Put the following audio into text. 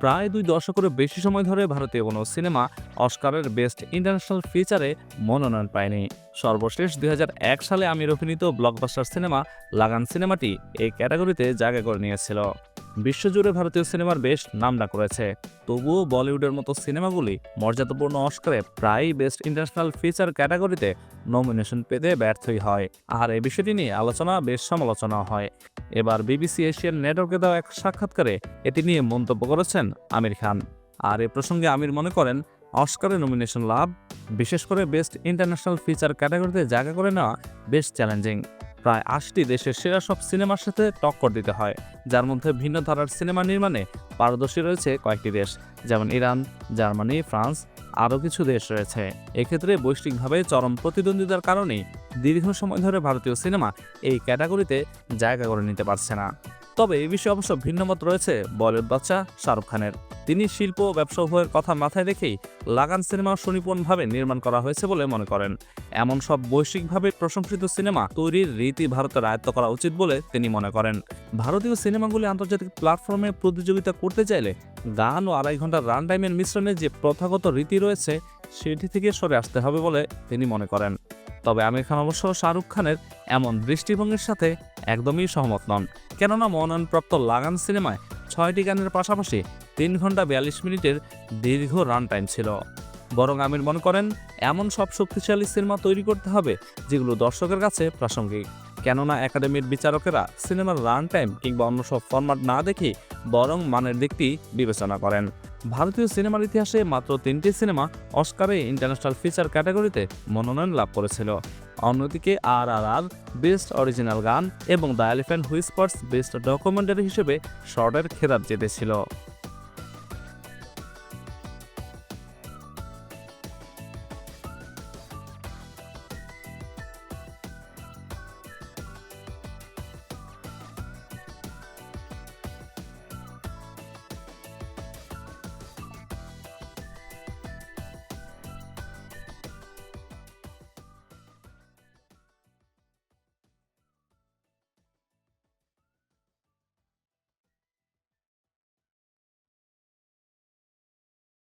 প্রায় দুই দশকেরও বেশি সময় ধরে ভারতীয় কোনো সিনেমা অস্কারের বেস্ট ইন্টারন্যাশনাল ফিচারে মনোনয়ন পায়নি। সর্বশেষ দুই হাজার এক সালে আমির অভিনীত ব্লকবাস্টার সিনেমা লাগান সিনেমাটি এই ক্যাটাগরিতে জায়গা করে নিয়েছিল। বিশ্বজুড়ে ভারতীয় সিনেমার বেশ নামডাক করেছে তবুও বলিউডের মতো সিনেমাগুলি মর্যাদাপূর্ণ অস্কারে প্রায়ই বেস্ট ইন্টারন্যাশনাল ফিচার ক্যাটাগরিতে নমিনেশন পেতে ব্যর্থই হয়। আর এই বিষয়টি নিয়ে আলোচনা বেশ সমালোচনা হয়। এবার বিবিসি এশিয়ান নেটওয়ার্কে দেওয়া এক সাক্ষাৎকারে এটি নিয়ে মন্তব্য করেছেন আমির খান। আর এ প্রসঙ্গে আমির মনে করেন, অস্কারে নমিনেশন লাভ, বিশেষ করে বেস্ট ইন্টারন্যাশনাল ফিচার ক্যাটাগরিতে জায়গা করে নেওয়া বেশ চ্যালেঞ্জিং প্রায় আশটি দেশের সেরা সব সিনেমার সাথে টক্কর দিতে হয়, যার মধ্যে ভিন্ন ধারার সিনেমা নির্মাণে পারদর্শী রয়েছে কয়েকটি দেশ, যেমন ইরান, জার্মানি, ফ্রান্স, আরও কিছু দেশ রয়েছে। এক্ষেত্রে বৈশ্বিকভাবে চরম প্রতিদ্বন্দ্বিতার কারণে দীর্ঘ সময় ধরে ভারতীয় সিনেমা এই ক্যাটাগরিতে জায়গা করে নিতে পারছে না। তবে এই বিষয়ে অবশ্য ভিন্নমত রয়েছে বলিউড বাচ্চা শাহরুখ খানের। তিনি শিল্প ও ব্যবসা উভয়ের কথা মাথায় রেখেই লাগান সিনেমা সুনিপুণভাবে নির্মাণ করা হয়েছে বলে মনে করেন। এমন সব বৈশ্বিকভাবে প্রশংসিত সিনেমা তৈরির রীতি ভারতের আয়ত্ত করা উচিত বলে তিনি মনে করেন। ভারতীয় সিনেমাগুলি আন্তর্জাতিক প্ল্যাটফর্মে প্রতিযোগিতা করতে চাইলে গান ও আড়াই ঘণ্টার রান টাইমের মিশ্রণে যে প্রথাগত রীতি রয়েছে, সেটি থেকে সরে আসতে হবে বলে তিনি মনে করেন। তবে আমির খান অবশ্য শাহরুখ খানের এমন দৃষ্টিভঙ্গির সাথে একদমই সহমত নন। কেননা মনোনয়নপ্রাপ্ত লাগান সিনেমায় ছয়টি গানের পাশাপাশি তিন ঘণ্টা বিয়াল্লিশ মিনিটের দীর্ঘ রান টাইম ছিল। বরং আমির মনে করেন, এমন সব শক্তিশালী সিনেমা তৈরি করতে হবে যেগুলো দর্শকের কাছে প্রাসঙ্গিক। কেননা একাডেমির বিচারকেরা সিনেমার রান টাইম কিংবা অন্য সব ফরম্যাট না দেখে বরং মানের দিকটি বিবেচনা করেন। ভারতীয় সিনেমার ইতিহাসে মাত্র তিনটি সিনেমা অস্কারে ইন্টারন্যাশনাল ফিচার ক্যাটাগরিতে মনোনয়ন লাভ করেছিল। অন্যদিকে আর আর আর বেস্ট অরিজিনাল গান এবং the elephant whispers best documentary হিসেবে শর্টের খেতাব জিতেছিল।